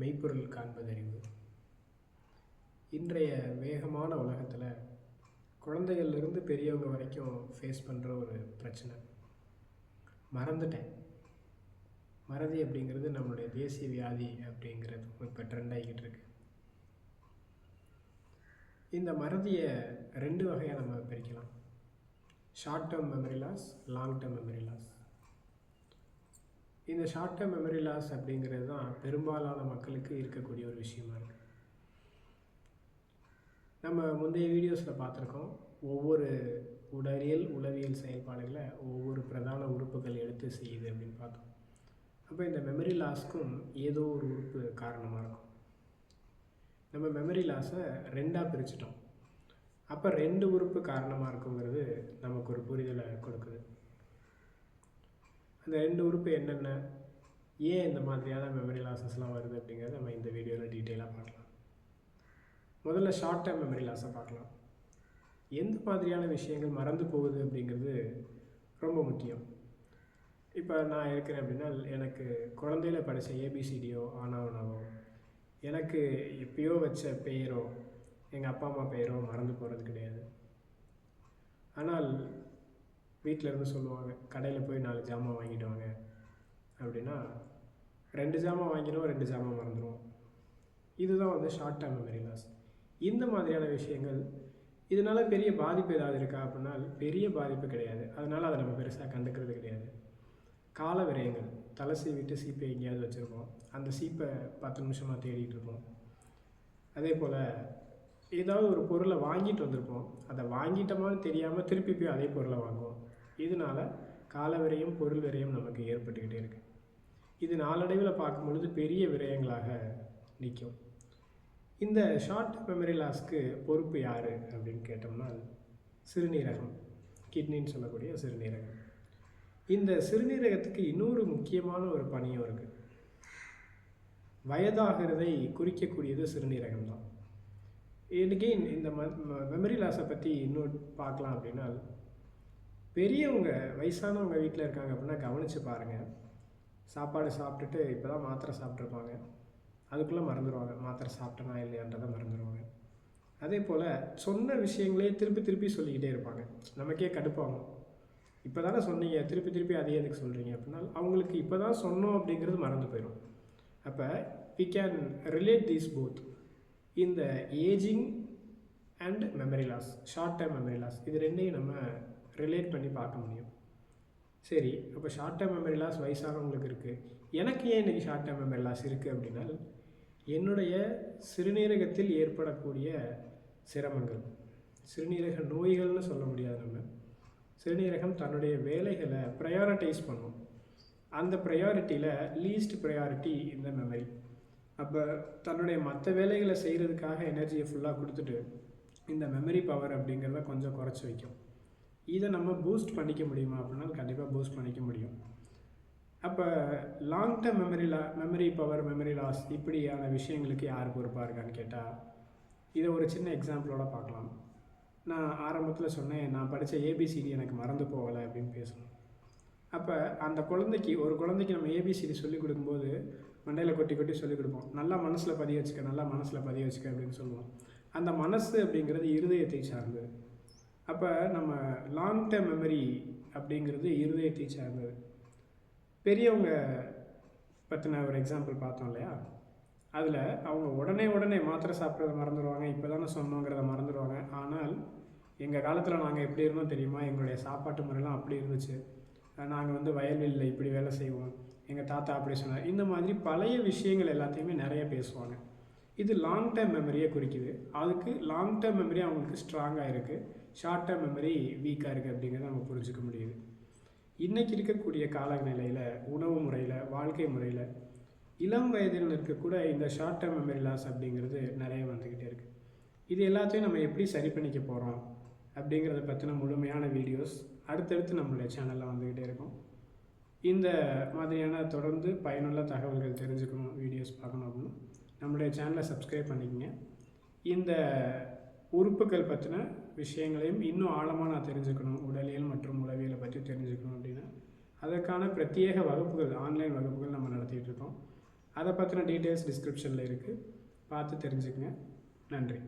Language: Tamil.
மெய்ப்பொருள் காண்பதறிவு. இன்றைய வேகமான உலகத்தில் குழந்தைகள்லேருந்து பெரியவங்க வரைக்கும் ஃபேஸ் பண்ணுற ஒரு பிரச்சனை. மறந்துட்டேன். மறதி அப்படிங்கிறது நம்மளுடைய தேசிய வியாதி அப்படிங்கிறது இப்போ ட்ரெண்ட் ஆகிக்கிட்டு இருக்கு. இந்த மறதியை ரெண்டு வகையாக நம்ம பிரிக்கலாம். Short term memory loss long term memory loss இந்த ஷார்ட் டேர்ம் மெமரி லாஸ் அப்படிங்கிறது தான் பெரும்பாலான மக்களுக்கு இருக்கக்கூடிய ஒரு விஷயமா இருக்குது நம்ம முந்தைய வீடியோஸில் பார்த்துருக்கோம். ஒவ்வொரு உடலியல் உளவியல் செயல்பாடுகளை ஒவ்வொரு பிரதான உறுப்புகள் எடுத்து செய்யுது அப்படின்னு பார்த்தோம். அப்போ இந்த மெமரி லாஸ்க்கும் ஏதோ ஒரு உறுப்பு காரணமாக இருக்கும். நம்ம மெமரி லாஸை ரெண்டாக பிரிச்சிட்டோம். அப்போ ரெண்டு உறுப்பு காரணமாக இருக்குங்கிறது நமக்கு ஒரு புரிதலை கொடுக்குது. அந்த ரெண்டு உறுப்பு என்னென்ன? ஏன் இந்த மாதிரியான மெமரி லாஸஸ்லாம் வருது அப்படிங்கிறத நம்ம இந்த வீடியோவில் டீட்டெயிலாக பார்க்கலாம். முதல்ல ஷார்ட் டேர்ம் மெமரி லாஸை பார்க்கலாம். எந்த மாதிரியான விஷயங்கள் மறந்து போகுது அப்படிங்கிறது ரொம்ப முக்கியம். இப்போ நான் இருக்கிறேன் அப்படின்னா எனக்கு குழந்தையில படித்த ஏபிசிடியோ ஆனாவனாவோ எனக்கு எப்பயோ வச்ச பெயரோ எங்கள் அப்பா அம்மா பெயரோ மறந்து போகிறது கிடையாது. ஆனால் வீட்டில் இருந்து சொல்லுவாங்க கடையில் போய் நாலு ஜாமான் வாங்கிட்டு வாங்க. அப்படின்னா ரெண்டு ஜாமான் வாங்கிடுவோம் ரெண்டு ஜாமான் மறந்துடுவோம். இதுதான் வந்து ஷார்ட் டேர்ம் மெமரி லாஸ் இந்த மாதிரியான விஷயங்கள் இதனால் பெரிய பாதிப்பு ஏதாவது இருக்கா அப்படின்னா பெரிய பாதிப்பு கிடையாது. அதனால் அதை நம்ம பெருசாக கண்டுக்கிறது கிடையாது. கால விரயங்கள் தலை சீவிட்டு சீப்பை எங்கேயாவது வச்சுருப்போம். அந்த சீப்பை பத்து நிமிஷமாக தேடிட்டு இருப்போம். அதே போல் ஏதாவது ஒரு பொருளை வாங்கிட்டு வந்திருப்போம். அதை வாங்கிட்டோமான்னு தெரியாமல் திருப்பி போய் அதே பொருளை வாங்குவோம். இதனால் கால விரயம் பொருள் விரயம் நமக்கு ஏற்பட்டுக்கிட்டே இருக்குது இது நாளடைவில் பார்க்கும் பொழுது பெரிய விரயங்களாக நிற்கும் இந்த ஷார்ட் மெமரி லாஸ்க்கு பொறுப்பு யார் அப்படின்னு கேட்டோம்னா சிறுநீரகம். கிட்னின்னு சொல்லக்கூடிய சிறுநீரகம். இந்த சிறுநீரகத்துக்கு இன்னொரு முக்கியமான ஒரு பணியும் இருக்குது வயதாகிறதை குறிக்கக்கூடியது சிறுநீரகம் தான். எகெயின் இந்த ம மெமரி லாஸை பற்றி இன்னும் பார்க்கலாம் அப்படின்னா பெரியவங்க வயசானவங்க வீட்டில் இருக்காங்க அப்படின்னா கவனித்து பாருங்கள் சாப்பாடு சாப்பிட்டுட்டு இப்போ தான் மாத்திரை சாப்பிட்ருப்பாங்க அதுக்குள்ளே மறந்துடுவாங்க மாத்திரை சாப்பிட்டனா இல்லையான்றதை மறந்துடுவாங்க அதே போல் சொன்ன விஷயங்களே திருப்பி திருப்பி சொல்லிக்கிட்டே இருப்பாங்க. நமக்கே கடுப்பாகும் இப்போ தானே சொன்னீங்க. திருப்பி திருப்பி அதே எதுக்கு சொல்கிறீங்க அப்படின்னா அவங்களுக்கு இப்போ தான் சொன்னோம் அப்படிங்கிறது மறந்து போயிடும் அப்போ we can relate these both இந்த ageing and memory loss short time memory loss இது ரெண்டையும் நம்ம ரிலேட் பண்ணி பார்க்க முடியும். சரி அப்போ ஷார்ட் டைம் மெமரி லாஸ் வயசானவங்களுக்கு இருக்குது எனக்கு ஏன் இன்றைக்கி ஷார்ட் டைம் மெமரி லாஸ் இருக்குது அப்படின்னா என்னுடைய சிறுநீரகத்தில் ஏற்படக்கூடிய சிரமங்கள். சிறுநீரக நோய்கள்னு சொல்ல முடியாது நம்ம. சிறுநீரகம் தன்னுடைய வேலைகளை ப்ரையாரிட்டைஸ் பண்ணும். அந்த ப்ரையாரிட்டியில் லீஸ்ட் ப்ரையாரிட்டி இந்த மெமரி அப்போ தன்னுடைய மற்ற வேலைகளை செய்கிறதுக்காக எனர்ஜியை ஃபுல்லாக கொடுத்துட்டு இந்த மெமரி பவர் அப்படிங்கிறத கொஞ்சம் குறைச்சி வைக்கும். இதை நம்ம பூஸ்ட் பண்ணிக்க முடியுமா அப்படின்னா கண்டிப்பாக பூஸ்ட் பண்ணிக்க முடியும். அப்போ லாங் டேர்ம் மெமரி லா மெமரி பவர் மெமரி லாஸ் இப்படியான விஷயங்களுக்கு யார் பொறுப்பாக இருக்கான்னு கேட்டால் இதை ஒரு சின்ன எக்ஸாம்பிளோட பார்க்கலாம். நான் ஆரம்பத்தில் சொன்னேன் நான் படித்த ஏபிசிடி எனக்கு மறந்து போகலை அப்படின்னு பேசணும். அப்போ அந்த குழந்தைக்கு ஒரு குழந்தைக்கு நம்ம ஏபிசிடி சொல்லிக் கொடுக்கும்போது மண்டையில் கொட்டி கொட்டி சொல்லிக் கொடுப்போம். நல்லா மனசில் பதிய வச்சுக்க நல்லா மனசில் பதிய வச்சுக்க அப்படின்னு சொல்லுவோம். அந்த மனசு அப்படிங்கிறது இருதயத்தை சார்ந்தது. அப்போ நம்ம லாங் டேர்ம் மெமரி அப்படிங்கிறது இருதயத்தை சார்ந்தது. பெரியவங்க பற்றின ஒரு எக்ஸாம்பிள் பார்த்தோம் இல்லையா? அதில் அவங்க உடனே உடனே மாத்திரை சாப்பிட்றத மறந்துடுவாங்க இப்போ தானே சொன்னோங்கிறத மறந்துடுவாங்க ஆனால் எங்கள் காலத்தில் நாங்கள் எப்படி இருந்தோம் தெரியுமா? எங்களுடைய சாப்பாட்டு முறையெல்லாம் அப்படி இருந்துச்சு. நாங்கள் வந்து வயல்வெளியில் இப்படி வேலை செய்வோம் எங்கள் தாத்தா அப்படி சொன்னார். இந்த மாதிரி பழைய விஷயங்கள் எல்லாத்தையுமே நிறைய பேசுவாங்க. இது லாங் டேர்ம் மெமரியை குறிக்குது. அதுக்கு லாங் டேர்ம் மெமரி அவங்களுக்கு ஸ்ட்ராங்காக இருக்குது ஷார்ட் டேர்ம் மெமரி வீக்காக இருக்குது அப்படிங்கிறத நம்ம புரிஞ்சுக்க முடியுது. இன்றைக்கி இருக்கக்கூடிய காலநிலையில் உணவு முறையில் வாழ்க்கை முறையில் இளம் வயதில் இருக்கக்கூட இந்த ஷார்ட் டேர்ம் மெமரி லாஸ் அப்படிங்கிறது நிறைய வந்துக்கிட்டே இருக்குது இது எல்லாத்தையும் நம்ம எப்படி சரி பண்ணிக்க போகிறோம் அப்படிங்கிறத பற்றின முழுமையான வீடியோஸ் அடுத்தடுத்து நம்மளுடைய சேனலில் வந்துக்கிட்டே இருக்கும். இந்த மாதிரியான தொடர்ந்து பயனுள்ள தகவல்கள் தெரிஞ்சுக்கணும் வீடியோஸ் பார்க்கணும் அப்படின்னு. நம்மளுடைய சேனலை சப்ஸ்கிரைப் பண்ணிக்கங்க. இந்த உறுப்புகள் பற்றின விஷயங்களையும் இன்னும் ஆழமாக நான் தெரிஞ்சுக்கணும். உடலியல் மற்றும் உளவியலை பற்றி தெரிஞ்சுக்கணும் அப்படின்னா அதற்கான பிரத்யேக வகுப்புகள் ஆன்லைன் வகுப்புகள் நம்ம நடத்திட்டு இருக்கோம். அதை பற்றின டீட்டெயில்ஸ் டிஸ்கிரிப்ஷனில் இருக்குது பார்த்து தெரிஞ்சுக்கங்க. நன்றி.